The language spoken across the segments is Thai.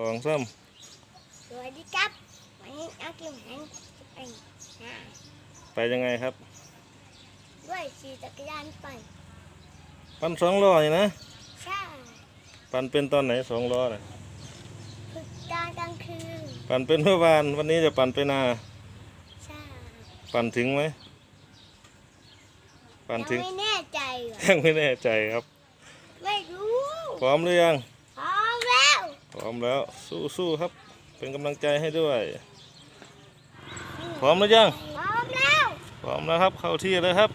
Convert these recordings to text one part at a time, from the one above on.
องสามสวัสดีครับวันนี้เอากิมหันจะไปหาไปยังไงครับ ด้วยขี่จักรยานไปปั่นสองล้อนี่นะใช่ปั่นเป็นตอนไหนสองล้อน่ะฝึกตอนกลางคืนปั่นเป็นเมื่อวานวันนี้จะปั่นไปนาใช่ปั่นถึงไหมปั่นยังถึงไม่แน่ใจเหรอยังไม่แน่ใจครับ ไม่รู้พร้อมหรือยังพร้อมแล้ว พร้อมแล้วสู้ๆครับ เป็นกำลังใจให้ด้วย พร้อมหรือยัง พร้อมแล้ว พร้อมแล้วครับ เข้าที่เลยครับ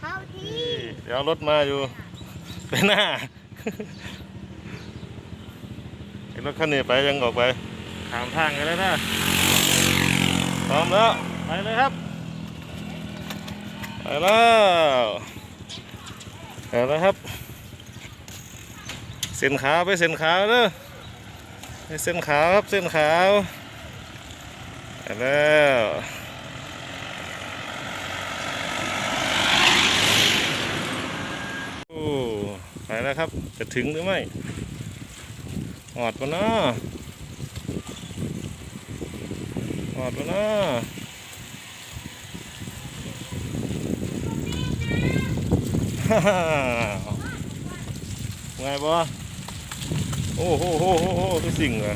เข้าที่นี่ เดี๋ยวรถมาอยู่ ไปหน้าเห็นรถคันนี้ไปยังออกไปถามทางกันแล้วนะพร้อมแล้ว ไปเลยครับ ไปแล้วไปแล้วครับ เส้นขาวไปเส้นขาวเด้อไปเส้นขาวครับเส้นขาวแล้วโอ้ไปแล้วครับจะถึงหรือไม่หอดปะเนาะหอดปะเนาะฮ่าฮ่าไงบ่ โอ้โหโหโหโหคือสิ่งเหรอ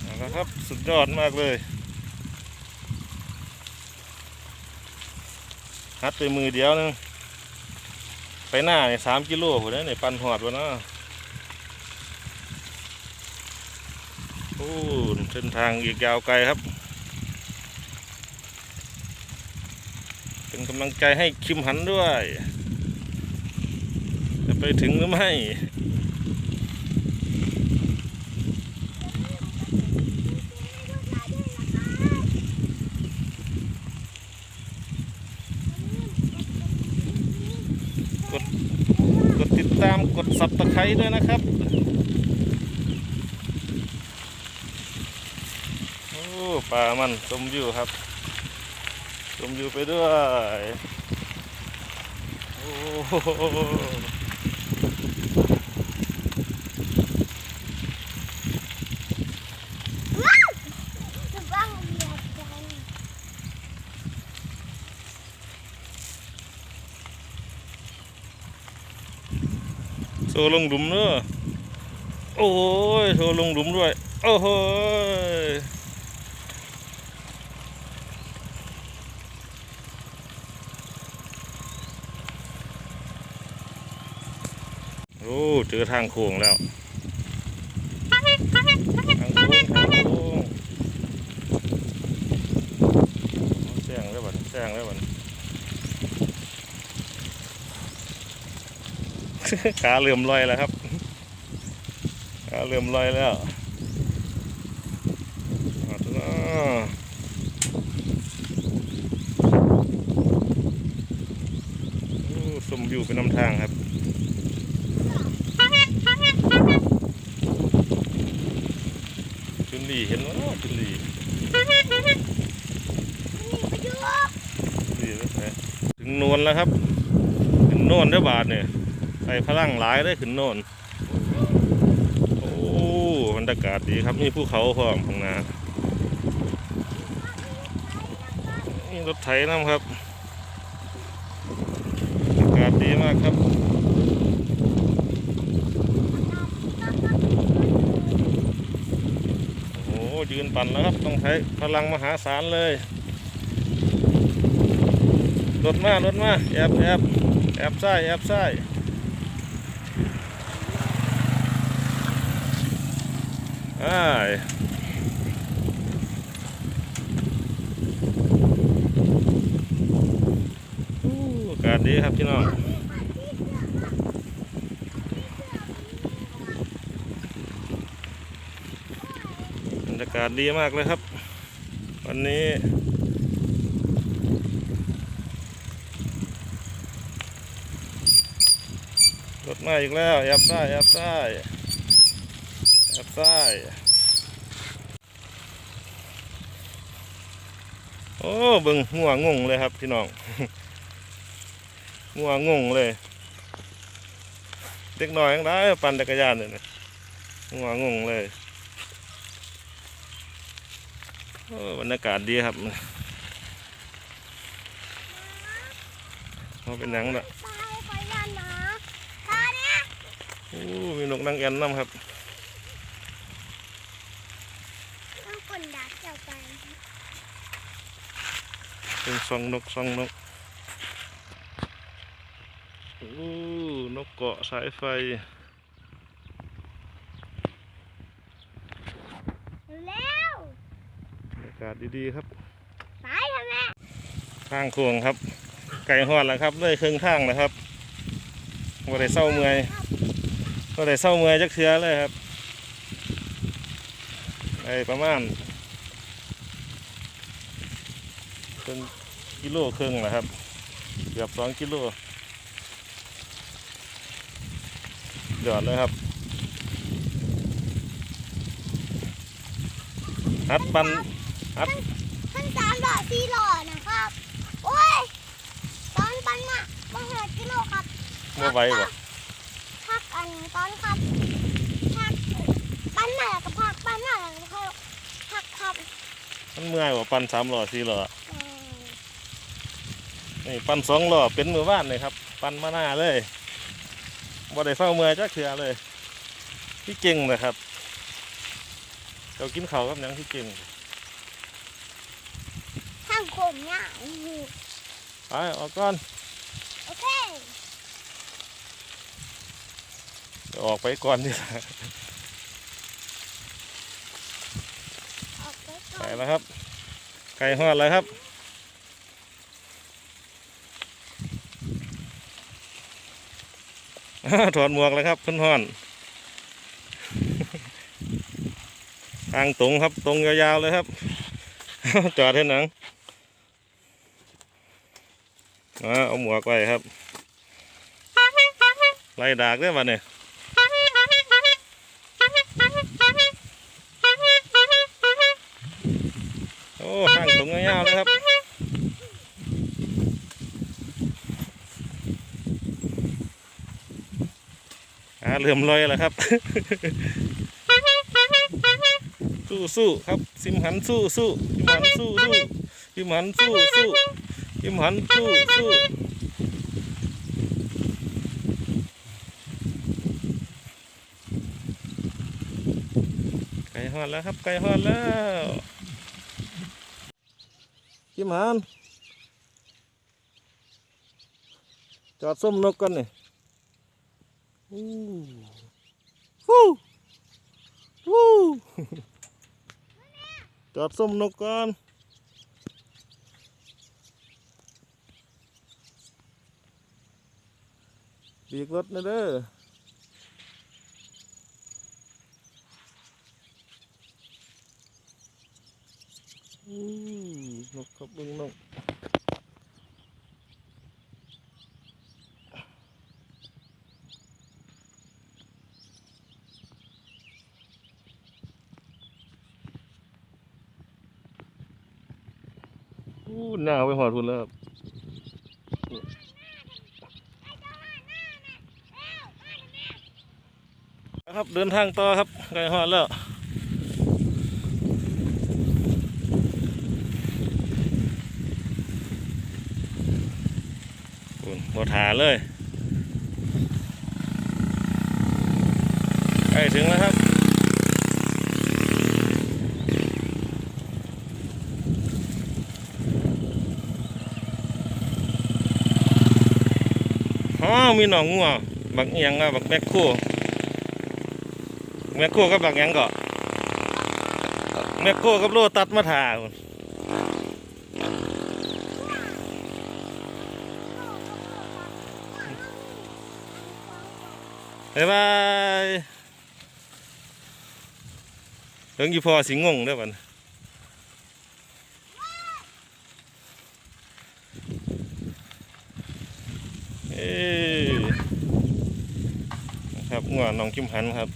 เอาละครับ สุดยอดมากเลย ฮัดไปมือเดียวนึงไปหน้าเนี่ยสามกิโลผมเนี่ยปันหอดวะเนาะโอ้เส้นทางอีกยาวไกลครับ เป็นกำลังใจให้คิมหันด้วย จะไปถึงหรือไม่ กดติ ดตามกดสับตะไคร้ด้วยนะครับ โอ้ป่ามันชมวิวครับชมวิวไปด้วย โอ้โห จะบ้างเหยียบกัน โซลงหลุมเนอะโอ้ยโซลงหลุมด้วย โอ้โหโอ้เจอทางโค้งแล้วทางโค้งทางโค้งแซงแล้วบัดแซงแล้วบัด ขาเหลื่อมลอยแล้วครับขาเหลื่อมลอยแล้วเอาเถอะนะโอ้สมวิวเป็นนำทางครับจุนลีเห็นแล้วเนาจุนลีนี่ประยุกต์จุนลีถึงโนนแล้วครับขึ้นโนนได้บาทเนี่ย ใส่พลังหลายได้ขึ้นโนนโอ้บรรยากาศดีครับมีภูเขาพร้อมข้างหน้านี่รถไถน้ำครับอากาศดีมากครับโอ้ยืนปั่นแล้วครับต้องใช้พลังมหาศาลเลยรถมารถมาแอบแอบแอบซ้ายแอบซ้าย อ่อากาศดีครับพี่น้องบรรยากาศดีมากเลยครับ วันนี้รถมาอีกแล้วแอบซ้ายแอบซ้าย แอบซ้ายโอ้เบิ่งงัวงงเลยครับพี่น้องงัวงงเลย เด็กน้อยยังได้ปั่นจักรยานเนี่ยนะงัวงงเลยโอ้บรรยากาศดีครับมันเป็นหยังละตายขอยันนะตาเนี่ยโอ้มีนกนางแอ่นน้ำครับ ต้องคนดักเจ้ากัน เป็นซองนกซองนกโอ้นกเกาะสายไฟแล้วบรรยากาศดีๆครับไปทำไมทางโค้งครับ ไก่หอดแล้วครับเลยเครื่องทางแล้วครับว่าได้เศร้าเมื่อยว่าได้เศร้าเมื่อยจักเทือเลยครับไอ้ประมาณ เป็นกิโลครึ่งนะครับ เกือบสองกิโลหยอดเลยครับฮัดปันมันสามหล่อสี่หล่อนะครับ โอ้ยตอนปันมาบังเหิดกิโลครับเมื่อไหวบ่พักอันตอนครับพักปันมาแล้วก็พักปันมาแล้วก็พักครับมันเมื่อยบ่ปันสามหล่อสี่หล่ออืม นี่ปันสองหล่อเป็นมือว่านเลยครับ ปันมาหน้าเลยบ่ได้เฝ้าเมื่อยจักเทือเลย พี่เก่งเลยครับเรากินข้าวกับหยังพี่เก่งทางโคมเนี่ยอืมไปออกก่อน โอเคเดี๋ยวออกไปก่อนดีกว่าออกไปก่ไปอนแล้วครับไก่หอดแล้วครับ ถอดหมวกแล้วครับเพิ่นห่อนทางตรงครับตรงยาวๆเลยครับ จอดให้หนังเอาหมวกไว้ครับ ไล่ดากได้ป่ะเนี่ยโอ้ทางตรงยาวๆเลยครับ อ่าเหลื่อมลอยแล้วครับ สู้สู้ครับซิมหันสู้สู้ซิมหันสู้สู้ซิมหันสู้สู้ซิมหันสู้สู้ไก่หอดแล้วครับไก่หอดแล้วซิมหันจอดส้มนกกันเนี่ย อู้ฟู้ฟู้จอดส้มนกก่อนบีกรถนะเด้ออู้นกครับเบึงนก อู้หน้าไปหอดทุนแล้วครับครับเดินทางต่อครับไก่หอดแล้วคุณหมดหาเลยใกล้ถึงแล้วครับ อ๋อ มีหนองงัวบักเอียงอะบักแมคโครแมคโครกับบักยังก็แมคโครกับโลตัดมาถ่าบ๊ายบายเรื่องอยู่พอสิงงเด้อบันเอ้ ครับงัวน้องกิมหันครับ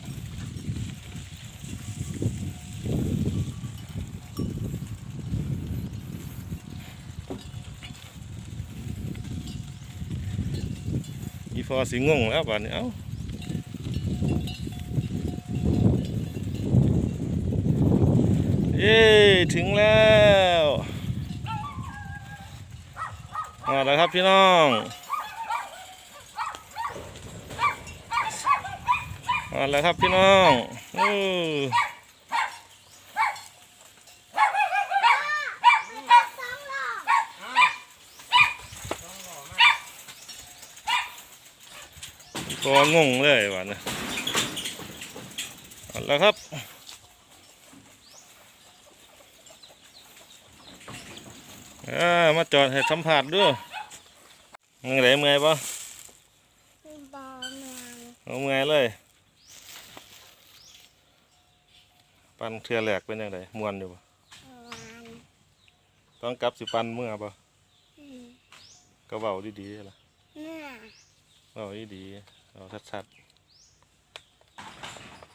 อีฟอสิงงแล้วบัดนี้เอ้าเย้ถึงแล้วมาแล้วครับพี่น้อง มาแล้วครับพี่น้องอือสองรอบอีฟองงเลยบัดนี้มาแล้วครับอ่ามาจอดให้สัมผัสด้วยมึงไหนเมื่อยปะบอลเมืองเอาเมื่อยเลย ปันเทือแหลกเป็นยังไงมวนอยู่ปะวานต้องกลับสิปันเมื่อปะอืมก็เบาดีๆล่ะเนื้อเบาดีๆเอาชัดๆ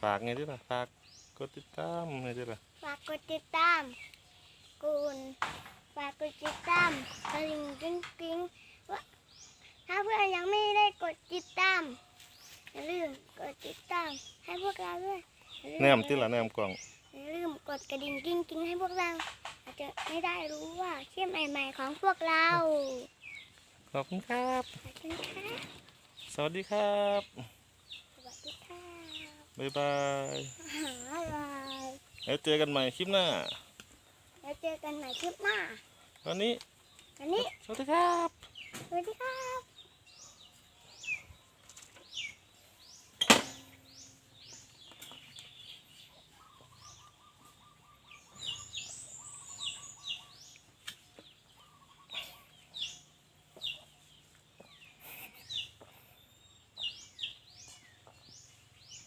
ฝากไงดิล่ะฝากกดติดตามไงดิล่ะฝากกดติดตามกูนฝากกดติดตามกระลิ่งกิ้งกิ้งว่าถ้าเพื่อนยังไม่ได้กดติดตามอย่าลืมกดติดตามให้พวกเราด้วยอย่าลื แนมติล่ะแนมกล่องอย่าลืมกดกระดิ่งกิ้งกิ้งให้พวกเรา อาจจะไม่ได้รู้ว่าคลิปใหม่ๆของพวกเราขอบคุณครับขอบคุณค่ะสวัสดีครับ สวัสดีค่ะบ๊ายบายบ๊ายบายแล้วเจอกันใหม่คลิปหน้าแล้วเจอกันใหม่คลิปหน้าวันนี้วันนี้สวัสดีครับสวัสดีครับ